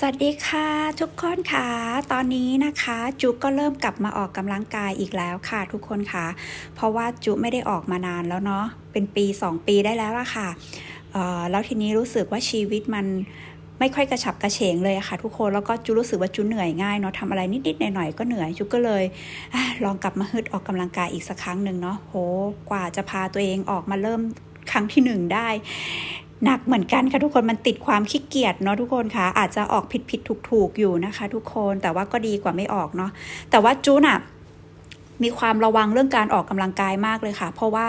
สวัสดีค่ะทุกคนค่ะ ตอนนี้นะคะ จุก็เริ่มกลับมาออกกำลังกายอีกแล้วค่ะ ทุกคนค่ะ เพราะว่าจุไม่ได้ออกมานานแล้วเนาะเป็นปี 2 ปีได้แล้วล่ะค่ะเอ่อแล้วทีนี้รู้สึกว่าชีวิตมันไม่ค่อยกระฉับกระเฉงเลยะค่ะทุกคนแล้วก็จุรู้สึกว่าจุเหนื่อยง่ายเนาะทำอะไรนิดๆหน่อยๆก็เหนื่อยจุก็เลยอลองกลับมาฮึดออกกำลังกายอีกสักครั้งหนึ่งเนาะโหกว่าจะพาตัวเองออกมาเริ่มครั้งที่หนึ่งได้ หนักเหมือนกันค่ะทุกคนมันติดความขี้เกียจเนาะทุกคนคะอาจจะออกผิดผิดถูกถูกอยู่นะคะ ทุกคนแต่ว่าก็ดีกว่าไม่ออกเนาะแต่ว่าจูน่ะมีความระวังเรื่องการออกกำลังกายมากเลยค่ะ เพราะว่า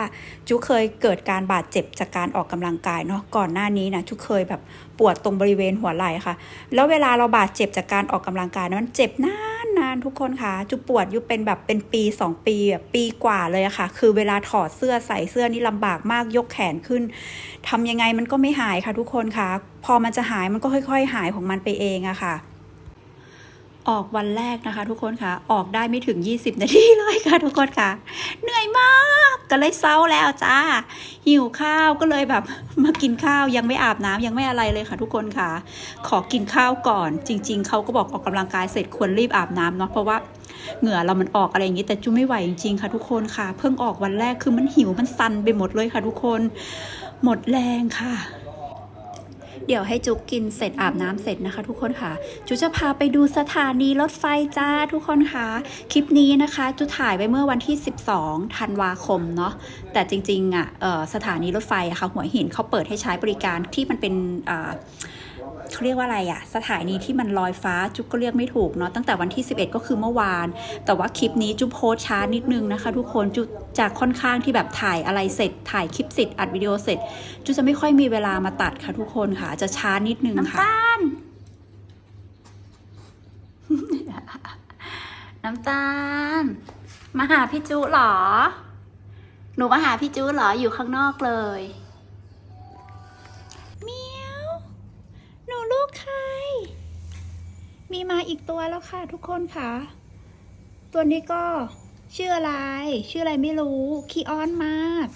จูเคยเกิดการบาดเจ็บจากการออกกำลังกายเนาะก่อนหน้านี้นะจูเคยแบบปวดตรงบริเวณหัวไหล่ค่ะ แล้วเวลาเราบาดเจ็บจากการออกกำลังกายนะมันเจ็บนาน นานทุกคนค่ะจูปวดอยู่เป็นแบบเป็นปี 2 ปีแบบปีกว่าเลยอะค่ะ คือเวลาถอดเสื้อใส่เสื้อนี่ลำบากมากยกแขนขึ้นทำยังไงมันก็ไม่หายค่ะทุกคนค่ะ พอมันจะหายมันก็ค่อย ๆ หายของมันไปเองอะค่ะ ออกวันแรกนะคะ ทุกคนค่ะ ออกได้ไม่ถึง 20 นาทีเลยค่ะ ทุกคนค่ะ เหนื่อยมากก็เลยเศร้าแล้วจ้า หิวข้าวก็เลยแบบมากินข้าวยังไม่อาบน้ำยังไม่อะไรเลยค่ะ ทุกคนค่ะ ขอกินข้าวก่อน จริง ๆเขาก็บอกออกกำลังกายเสร็จควรรีบอาบน้ำเนาะเพราะว่าเหงื่อเรามันออกอะไรอย่างนี้แต่จุ้ไม่ไหวจริงๆค่ะทุกคนค่ะ เพิ่งออกวันแรกคือมันหิวมันซันไปหมดเลยค่ะ ทุกคน หมดแรงค่ะ เดี๋ยวให้จุกกินเสร็จอาบน้ำเสร็จนะคะ ทุกคนค่ะ จุจะพาไปดูสถานีรถไฟจ้าทุกคนค่ะ คลิปนี้นะคะ จุถ่ายไปเมื่อวันที่ 12 ธันวาคมเนาะ แต่จริงๆอะเอ่อสถานีรถไฟอะค่ะหัวหินเขาเปิดให้ใช้บริการที่มันเป็นอ่า เขาเรียกว่าอะไรอะสถานีที่มันลอยฟ้าจุ๊กก็เรียกไม่ถูกเนาะตั้งแต่วันที่ 11 ก็คือเมื่อวาน แต่ว่าคลิปนี้จุ๊โพสช้านิดนึงนะคะ ทุกคนจุ๊จากค่อนข้างที่แบบถ่ายอะไรเสร็จ ถ่ายคลิปเสร็จอัดวิดีโอเสร็จ จุ๊จะไม่ค่อยมีเวลามาตัดค่ะทุกคนค่ะจะช้านิดนึงค่ะ น้ำตาลมาหาพี่จุเหรอ หนูมาหาพี่จุเหรออยู่ข้างนอกเลย มีมาอีกตัวแล้วค่ะทุกคนค่ะ ตัวนี้ก็ชื่ออะไร ชื่ออะไรไม่รู้ ขี้อ้อนมาก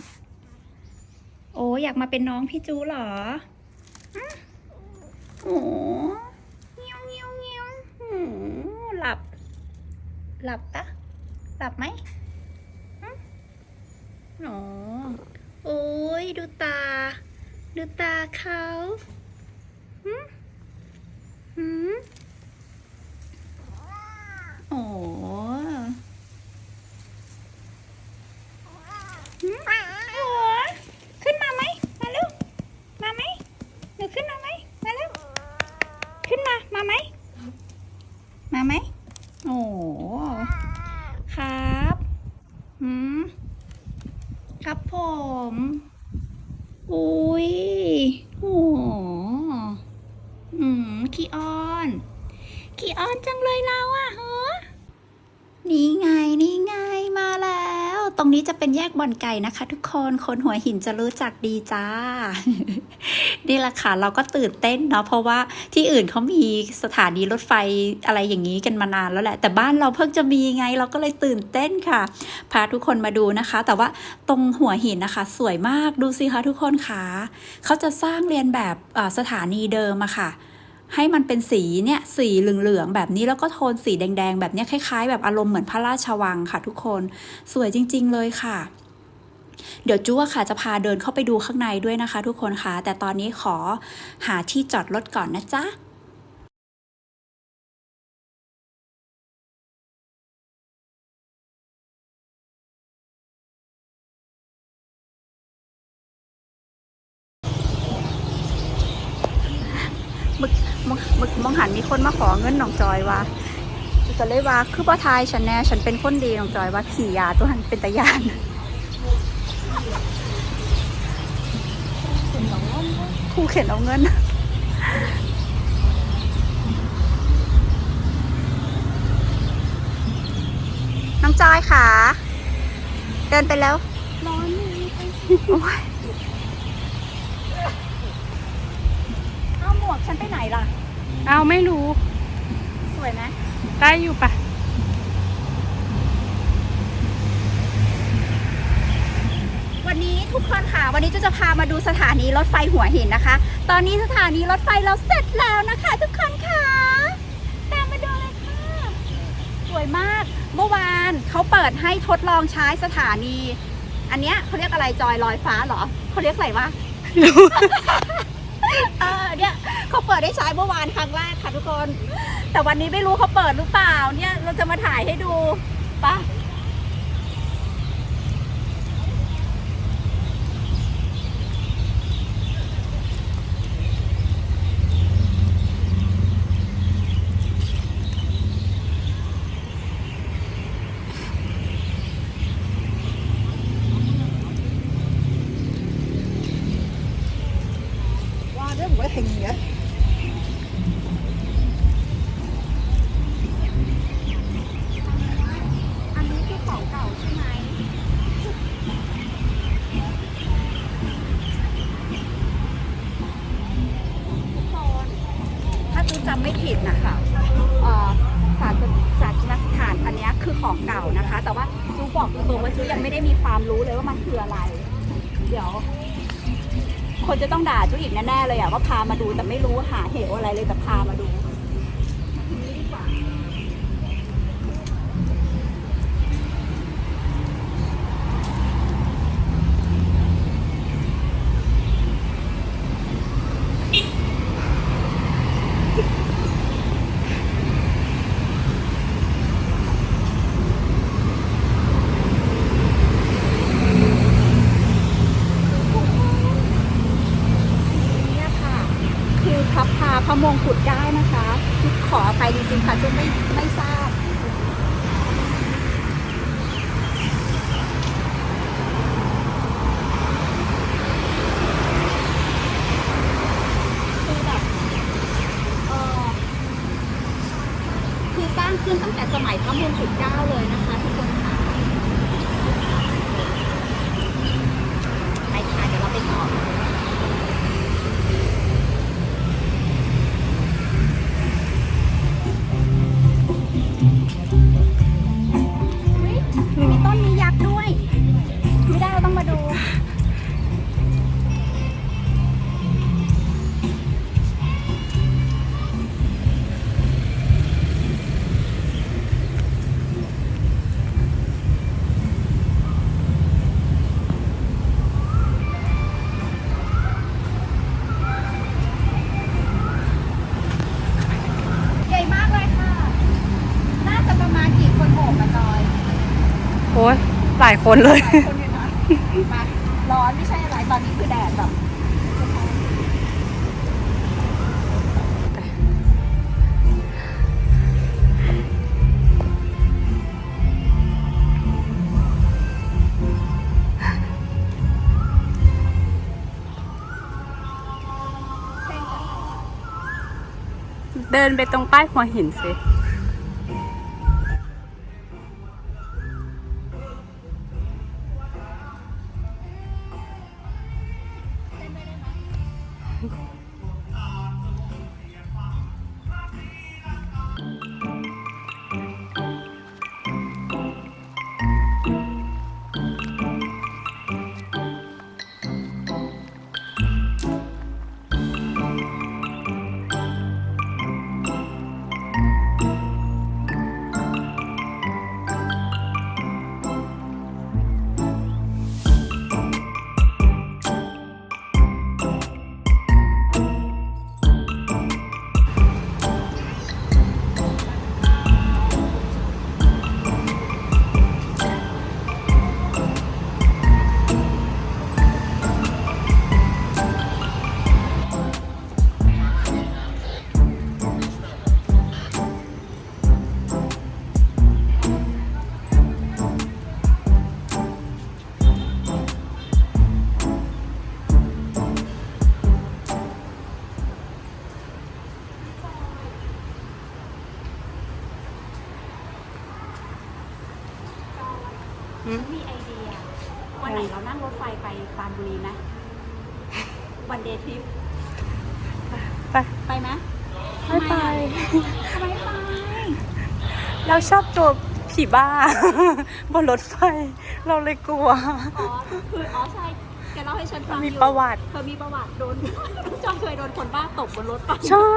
โอ้อยากมาเป็นน้องพี่จูเหรอโอ้เงี้ยวเงี้ยวเงี้ยวหลับ หลับปะหลับไหมอืมโอ้โอ้ยดูตา ดูตาเขาหืมหืมโอ้หืมโอ้ขึ้นมาไหม มาเร็ว มาไหมหนูขึ้นมาไหม มาเร็ว ขึ้นมา มาไหม มาไหม โอ้ครับหืมครับผม อุ้ยโอ้อืมขี้อ้อน ขี้อ้อนจังเลยเราอะเหรอนี่ไง นี่ไง มาแล้ว ต รงนี้จะเป็นแยกบ่อนไก่นะคะ ทุกคนคนหัวหินจะรู้จักดีจ้า นี่แหละค่ะเราก็ตื่นเต้นเนาะเพราะว่าที่อื่นเขามีสถานีรถไฟอะไรอย่างนี้กันมานานแล้วแหละ แต่บ้านเราเพิ่งจะมีไงเราก็เลยตื่นเต้นค่ะ พาทุกคนมาดูนะคะ แต่ว่าตรงหัวหินนะคะ สวยมากดูสิคะทุกคนค่ะเขาจะสร้างเรียนแบบสถานีเดิมอะค่ะ ให้มันเป็นสีเนี่ยสีเหลืองๆแบบนี้แล้วก็โทนสีแดงๆ แบบนี้ยคล้าย ๆ แบบอารมณ์เหมือนพระราชวังค่ะทุกคนสวยจริง ๆ เลยค่ะเดี๋ยวจู้ค่ะจะพาเดินเข้าไปดูข้างในด้วยนะคะ ทุกคนค่ะแต่ตอนนี้ขอหาที่จอดรถก่อนนะจ๊ะ เลยว่า คือบ่ทายฉันแน่ฉันเป็นคนดีน้องจอยว่าขี่ยาตัวนั้นเป็นตะยานผู้เข็นเอาเงินน้องจอยค่ะ เดินไปแล้วร้อนโอ้ยเอาหมวกฉันไปไหนล่ะ เอาไม่รู้ สวยไหม ได้อยู่ปะวันนี้ทุกคนค่ะ วันนี้จะจะพามาดูสถานีรถไฟหัวหินนะคะ ตอนนี้สถานีรถไฟเราเสร็จแล้วนะคะ ทุกคนค่ะ ตามมาดูเลยค่ะ สวยมาก เมื่อวานเขาเปิดให้ทดลองใช้สถานี อันเนี้ยเขาเรียกอะไรจอยลอยฟ้าเหรอเขาเรียกอะไรวะเออเนี่ยเขาเปิดได้ใช้เมื่อวานครั้งแรกค่ะทุกคน แต่วันนี้ไม่รู้เขาเปิดหรือเปล่าเนี่ยเราจะมาถ่ายให้ดูปะว่าเรื่องว่าอย่างเงี้ยอันนี้คือของเก่าใช่ไหมทุกคนู้จำไม่ผิดนะคะเอ่อศาสนศาสนสถานอันนี้คือของเก่านะคะ แต่ว่าจูบอกตรงๆว่าจูยังไม่ได้มีความรู้เลยว่ามันคืออะไร เดี๋ยว คนจะต้องด่าจูอีกแน่ๆเลยอะว่าพามาดูแต่ไม่รู้หาเหวอะไรเลยแต่พามาดูนี่ดีกว่าเนี่ยค่ะ คือพับพาพระ มงกุฎได้นะคะ ขออภัยจริงๆค่ะจูไม่ไม่ายคนเลยหลายคนอยู่นะมาร้อนไม่ใช่อะไรตอนนี้คือแดดแบบเดินไปตรงป้ายหัวหินสิ เราชอบตัวผีบ้า บนรถไฟ เราเลยกลัว อ๋อคืออ๋อใช่แกเล่าให้ฉันฟังมีอยู่ประวัติ เธอมีประวัติโดนจอมเคยโดนคนบ้าตบบนรถไฟใช่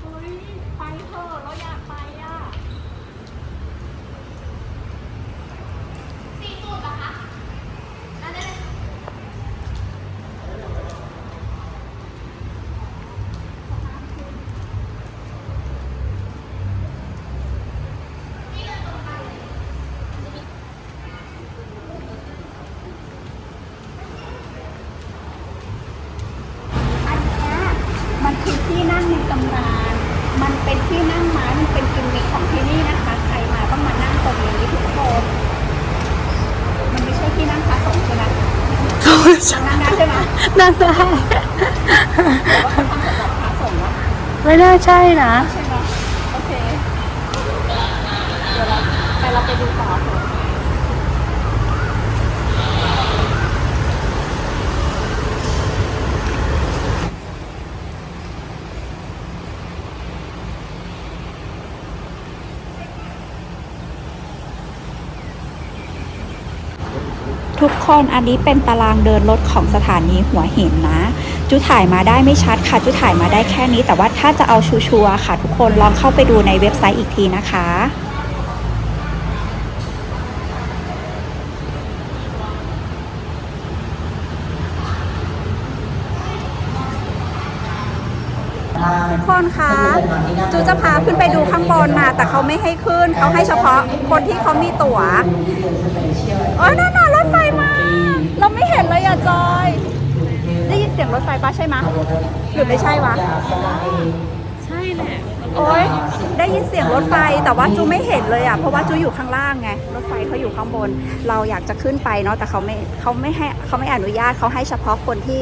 เฮ้ยไปเถอะเราอยากไปอะ นั่งในตำนาน มันเป็นที่นั่งไม้ มันเป็นกิมมิคของที่นี่นะคะ ใครมาต้องมานั่งตรงนี้ทุกคน มันไม่ใช่ที่นั่งพระสงฆ์ใช่ไหมนั่งได้ ไมนั่งได้หรือว่าเขาทำสำหรับพระสงฆ์วะไม่น่าใช่นะ ใช่ไหมโอเค เดี๋ยวเราไปเราไปดูต่อเถอะ ทุกคนอันนี้เป็นตารางเดินรถของสถานีหัวหินนะ จุถ่ายมาได้ไม่ชัดค่ะ จุถ่ายมาได้แค่นี้ แต่ว่าถ้าจะเอาชัวร์ค่ะ ทุกคนลองเข้าไปดูในเว็บไซต์อีกทีนะคะทุกคนคะจูจะพาขึ้นไปดูข้างบนนะแต่เขาไม่ให้ขึ้น เขาให้เฉพาะคนที่เขามีตั๋วโอ้ยนั่นน่ะรถไฟ เราไม่เห็นเลยอะจอย ได้ยินเสียงรถไฟปะใช่ไหมะหรือไม่ใช่วะ ใช่แหละโอ้ยได้ยินเสียงรถไฟแต่ว่าจูไม่เห็นเลยอะ เพราะว่าจูอยู่ข้างล่างไง รถไฟเขาอยู่ข้างบน เราอยากจะขึ้นไปเนาะ แต่เขาไม่เขาไม่ให้เขาไม่อนุญาตเขาให้เฉพาะคนที่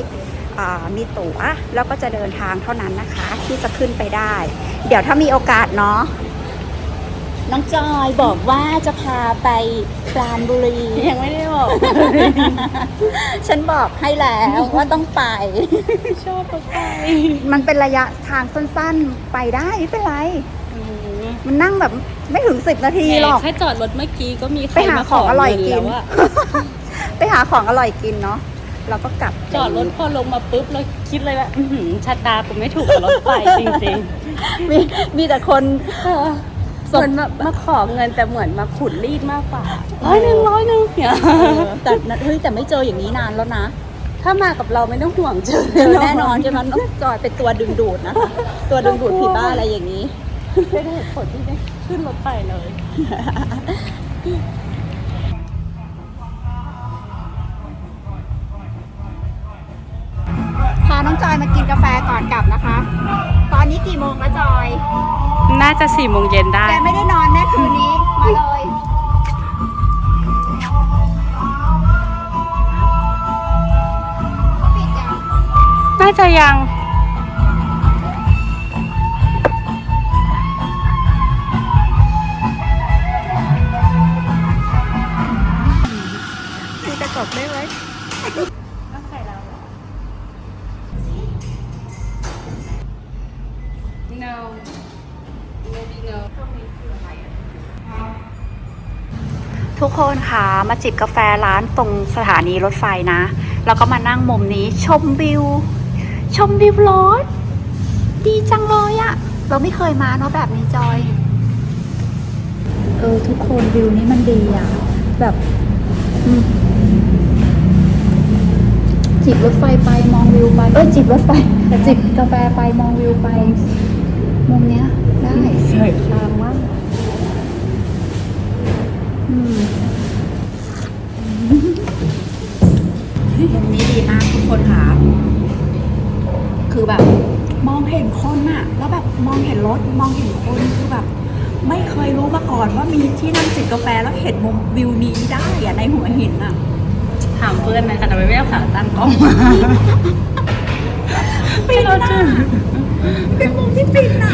อ่ามีตั๋วแล้วก็จะเดินทางเท่านั้นนะคะ ที่จะขึ้นไปได้ เดี๋ยวถ้ามีโอกาสเนาะ น้องจอยบอกว่าจะพาไปปราณบุรี ยังไม่ได้บอก ฉันบอกให้แล้วว่าต้องไป ชอบรถไฟมันเป็นระยะทางสั้นๆ ไปได้ไม่เป็นไรมันนั่งแบบไม่ถึงสิบนาทีหรอก แค่จอดรถเมื่อกี้ก็มีใครไปหามาของอร่อยกินเงิแล้วอะไปหาของอร่อยกินเนาะเราก็กลับจอดรถพอลงมาปุ๊บเราคิดเลยว่าอื้อหือชะตาผมไม่ถูกกับรถไฟจริงมีมีแต่คน ๆ เหมือนมามาขอเงินแต่เหมือนมาขุดรีดมากกว่าร้อยหนึ่งร้อยหนึ่งเนี่ยเออแต่เฮ้ยแต่ไม่เจออย่างนี้นานแล้วนะ ถ้ามากับเราไม่ต้องห่วงเจอเจอแน่นอนใช่ไหมน้องจอยเป็นตัวดึงดูดนะคะ ตัวดึงดูดผีบ้าอะไรอย่างนี้ไม่ได้เหตุผลที่ได้ขึ้นรถไฟเลย น้องจอยมากินกาแฟก่อนกลับนะคะ ตอนนี้กี่โมงแล้วจอย น่าจะสี่โมงเย็นได้ แกไม่ได้นอนแน่คืนนี้ มาเลยเขาปิดยังน่าจะยัง ทุกคนค่ะมาจิบกาแฟร้านตรงสถานีรถไฟนะ แล้วก็มานั่งมุมนี้ชมวิว ชมวิวรถ ดีจังเลยอะเราไม่เคยมาเนาะแบบนี้จอย เออ ทุกคนวิวนี้มันดีอะแบบอืมจิบรถไฟไปมองวิวไปเอ้ยจิบรถไฟจิบกาแฟไปมองวิวไป มุมเนี้ยได้สวยคา มากอืมมุมนี้ดีมากทุกคนค่ะ คือแบบมองเห็นคนอะแล้วแบบมองเห็นรถมองเห็นคนคือแบบ ไม่เคยรู้มาก่อนว่ามีที่นั่งจิบกาแฟแล้วเห็นมุมวิวนี้ได้อะในหัวหินอะถามเพื่อนไหมคะแต่ไม่ได้เอาขาตั้งกล้องมาฟินนะเป็นมุมที่ฟินอะ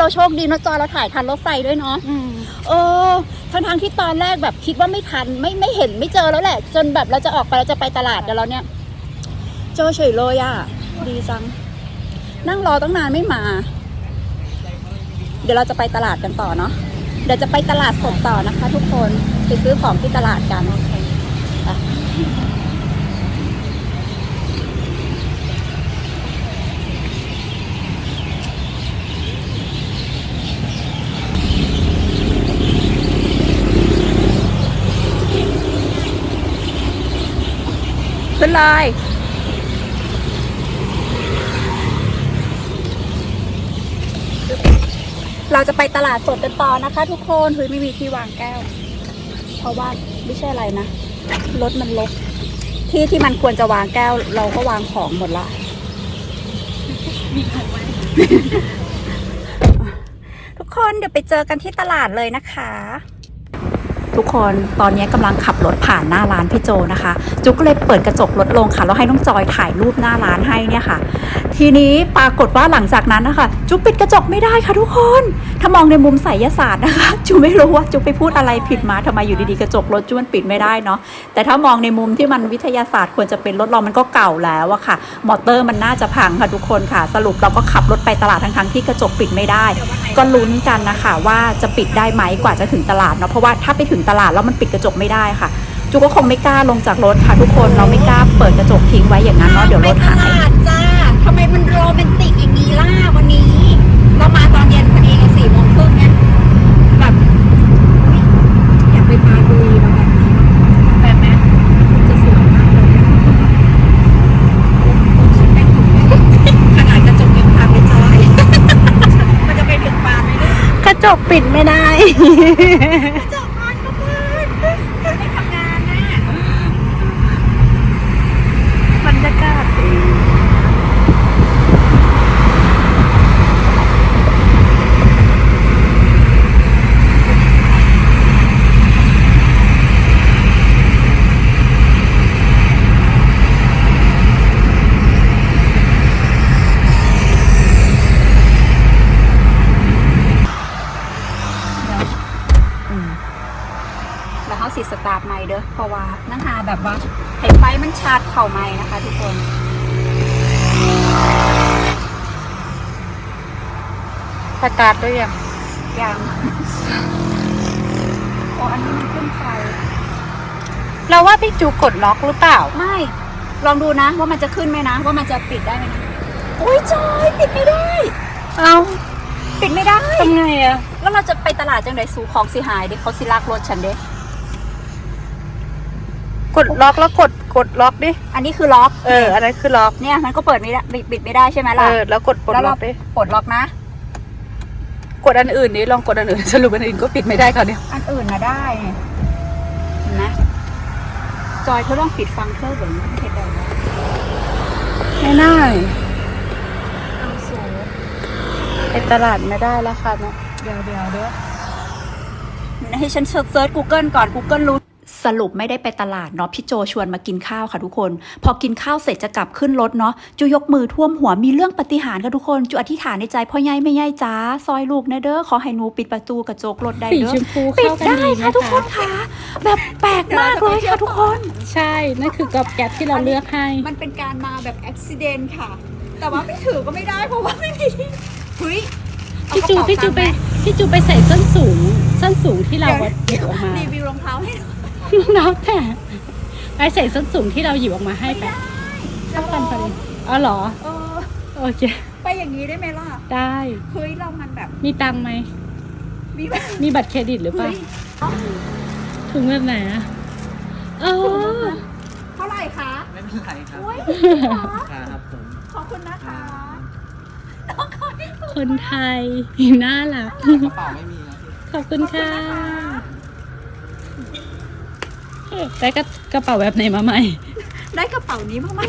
เออเมื่อกี้เราโชคดีนะจอยเราถ่ายทันรถไฟด้วยเนาะเออทั้งทางๆที่ตอนแรกแบบคิดว่าไม่ทันไม่ไม่เห็นไม่เจอแล้วแหละ จนแบบเราจะออกไปเราจะไปตลาดกันแล้วเนี่ยเจอเฉยเลยอะดีจัง นั่งรอตั้งนานไม่มา เดี๋ยวเราจะไปตลาดกันต่อเนาะเดี๋ยวจะไปตลาดสดต่อนะคะ ทุกคนไปซื้อของที่ตลาดกันไป น เลย เราจะไปตลาดสดกันต่อนะคะ ทุกคนเฮ้ยไม่มีที่วางแก้ว เพราะว่าไม่ใช่อะไรนะ รถมันลกที่ที่มันควรจะวางแก้ว เราก็วางของหมดละทุกคนเดี๋ยวไปเจอกันที่ตลาดเลยนะคะ ทุกคนตอนนี้กำลังขับรถผ่านหน้าร้านพี่โจนะคะ จุกก็เลยเปิดกระจกรถลงค่ะแล้วให้น้องจอยถ่ายรูปหน้าร้านให้เนี่ยค่ะ ทีนี้ปรากฏว่าหลังจากนั้นนะคะ จุกปิดกระจกไม่ได้ค่ะทุกคน ถ้ามองในมุมไสยศาสตร์นะคะ จุกไม่รู้ว่าจุกไปพูดอะไรผิดมาทำไมอยู่ดีๆกระจกรถจุกมันปิดไม่ได้เนาะ แต่ถ้ามองในมุมที่มันวิทยาศาสตร์ควรจะเป็นรถเรามันก็เก่าแล้วอะค่ะ มอเตอร์มันน่าจะพังค่ะทุกคนค่ะ สรุปเราก็ขับรถไปตลาดทั้งๆที่กระจกปิดไม่ได้ ก็ลุ้นกันนะคะว่าจะปิดได้ไหมกว่าจะถึงตลาดเนาะ เพราะว่าถ้าไปถึงตลาดแล้วมันปิดกระจกไม่ได้ค่ะจูก็คงไม่กล้าลงจากรถค่ะทุกคน เราไม่กล้าเปิดกระจกทิ้งไว้อย่างนั้นเนาะ เดี๋ยวรถหาย โรแมนติกอย่างนี้ล่ะวันนี้ เรามาตอนเย็นพอดีไงสี่โมงครึ่งเนี่ยแบบอยากไปปาบุรีแล้วแบบนี้เนอะแบบไหมคงจะสวยมากเลยอะโอ้ฉันได้ของแม่ขนาดกระจกยังพาไปจอยมันจะไปถึงปาไหมเนี่ยกระจกปิดไม่ได้ กระจกมันก็เพื่อนไม่ทำงานน่ะ บรรยากาศดี แล้วเขาสิสตาร์ทใหม่เด้อเพราะว่านั่งหาแบบว่าให้ไฟมันชาร์จเข่าใหม่นะคะ ทุกคน ส ตาร์ทด้วยยังยังโอ้อันนี้มันขึ้นไฟ เราว่าพี่จูกดล็อกหรือเปล่า ไม่ ลองดูนะว่ามันจะขึ้นไหมนะ ว่ามันจะปิดได้ไหมนะโอ้ยจอยปิดไม่ได้ เอาปิดไม่ได้ทำไงอะแล้วเราจะไปตลาดจังไดสู่ของสิหายดิเขาสิลากรถฉันเด้กดล็อกแล้วกดกดล็อกดิ อันนี้คือล็อก เออ อันนั้นคือล็อก เนี่ยมันก็เปิดไม่ได้ปิดไม่ได้ใช่ไหมเอล่ะอแล้วกดปลดแล้วล็เราอกดิ ปลดล็อกนะ กดอันอื่นดิลองกดอันอื่นสรุปอันอื่นก็ปิดไม่ได้ค่ะเนี่ยอันอื่นนะได้เนี่ยเห็นไหมจอยเธอต้องปิดฟังเธอเหมือนเพชรได้ไหมไม่ได้เอาสูงไปตลาดไม่ได้แล้วค่ะเนาะเดี๋ยวเดี๋ยวเด้อให้ฉันเซิร์ช Google ก่อน Google รู้ สรุปไม่ได้ไปตลาดเนาะพี่โจชวนมากินข้าวค่ะทุกคน พอกินข้าวเสร็จจะกลับขึ้นรถเนาะจูยกมือท่วมหัวมีเรื่องปาฏิหารย์ค่ะทุกคนจูอธิษฐานในใจพ่อใหญ่ไม่ใหญ่จ้าซอยลูกนะเด้อขอให้หนูปิดประตูกระจกรถได้สีเด้อชมพูปิดเข้ากันได้ดีค่ะนะทุกคนคะค่ะแบบแปลกมากเลยค่ะทุกคน ใช่นั่นคือกับแก๊ปที่เราเลือกให้ มันเป็นการมาแบบอุบิเหตุค่ะ แต่ว่าไม่ถือก็ไม่ได้เพราะว่าไม่มีเฮ้ยเอาพี่จูกระเป๋าพี่จูตังค์ไปหมพี่จูไปใส่ส้นสูงส้นสูงที่เราอะหยิบออกมา รีวิวรองเท้าให้หน่อย น้องแต่ไปใส่ส้นสูงที่เราหยิบออกมาให้ไปเข้ากันพอดีอ๋อเหรอ เออ โอเค ไปอย่างนี้ได้ไหมล่ะ ได้เฮ้ยเรามันแบบมีตังค์ไหม มีแบบมีบัตรเครดิตหรือเปล่าเฮ้ยถุงแบบไหนอะเออเท่าไหร่คะไม่เป็นไรครับโอ้ยครับผมขอบคุณนะคะคนไทยน่ารักกระเป๋าไม่มีครับขอบคุณค่ะ ได้กระกระเป๋าแบบไหนมาใหม่ ได้กระเป๋านี้มาไหม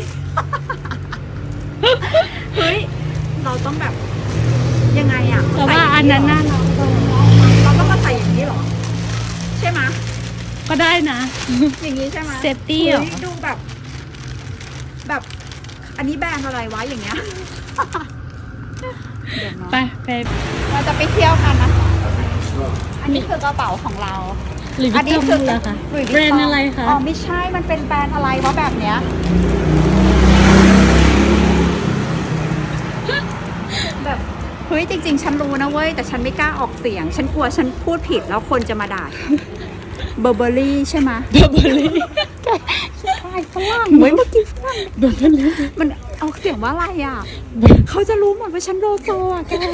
เฮ้ย เราต้องแบบ ยังไงอะแต่ว่าอันนั้นน่ารักกว่าเราต้องมาใส่อย่างนี้เหรอ ใช่ไหมยก็ได้นะ อย่างนี้ใช่ไหมย Safety เหรอ ฮ้ยดูแบบ แบบ อันนี้แบรนด์อะไรวะอย่างเงี้ยเดี๋ยวเนาะไปไปเราจะไปเที่ยวกันนะอันนี้คือกระเป๋าของเรา หรือวิอันตนี้ตองคือเหรอคะหลุยส์แบรวิตนตงด์อะไรคะ อ๋อไม่ใช่มันเป็นแบรนด์อะไรวะแบบเนี้ยแบบเฮ้ยจริง ๆ ฉันรู้นะเว้ย แต่ฉันไม่กล้าออกเสียง ฉันกลัวฉันพูดผิดแล้วคนจะมาด่าเบอร์เบอรี่ใช่ไหมเบอร์เบอรี่ใช่ฝรั่งเว้ยเมื่อกี้ฝรั่งเบอร์เบอรี่มันออกเสียงว่าอะไรอะ เขาจะรู้หมดว่าฉันโลโซอะแกมัน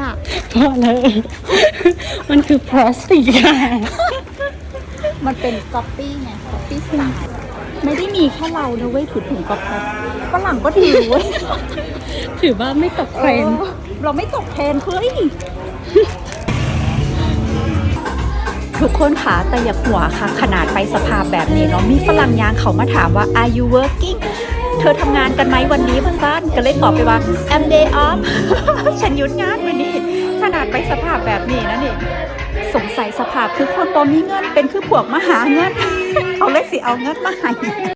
ออกเสียงว่าอะไรอะพอเลย มันคือพลาสติกค่ะมันเป็นก๊อปปี้ไงก๊อปปี้สไตล์ไม่ได้มีแค่เรานะเว้ยถือถุงกาแฟฝรั่งก็ถือเว้ยถือว่าไม่ตกเทรนด์เออเราไม่ตกเทรนด์เฮ้ย ทุกคนคะแต่อย่าหัวค่ะ ขนาดไปสภาพแบบนี้เนาะมีฝรั่งยางเขามาถามว่า are you working เธอทำงานกันไหมวันนี้พันบ้านก็เลยตอบไปว่า I'm day off ฉันหยุดงานวันนี้ ขนาดไปสภาพแบบนี้นะนี่ สงสัยสภาพคือคนบ่มีเงินเป็นคือพวกมหาเงิน เอาเลยสิเอาเงินมาให้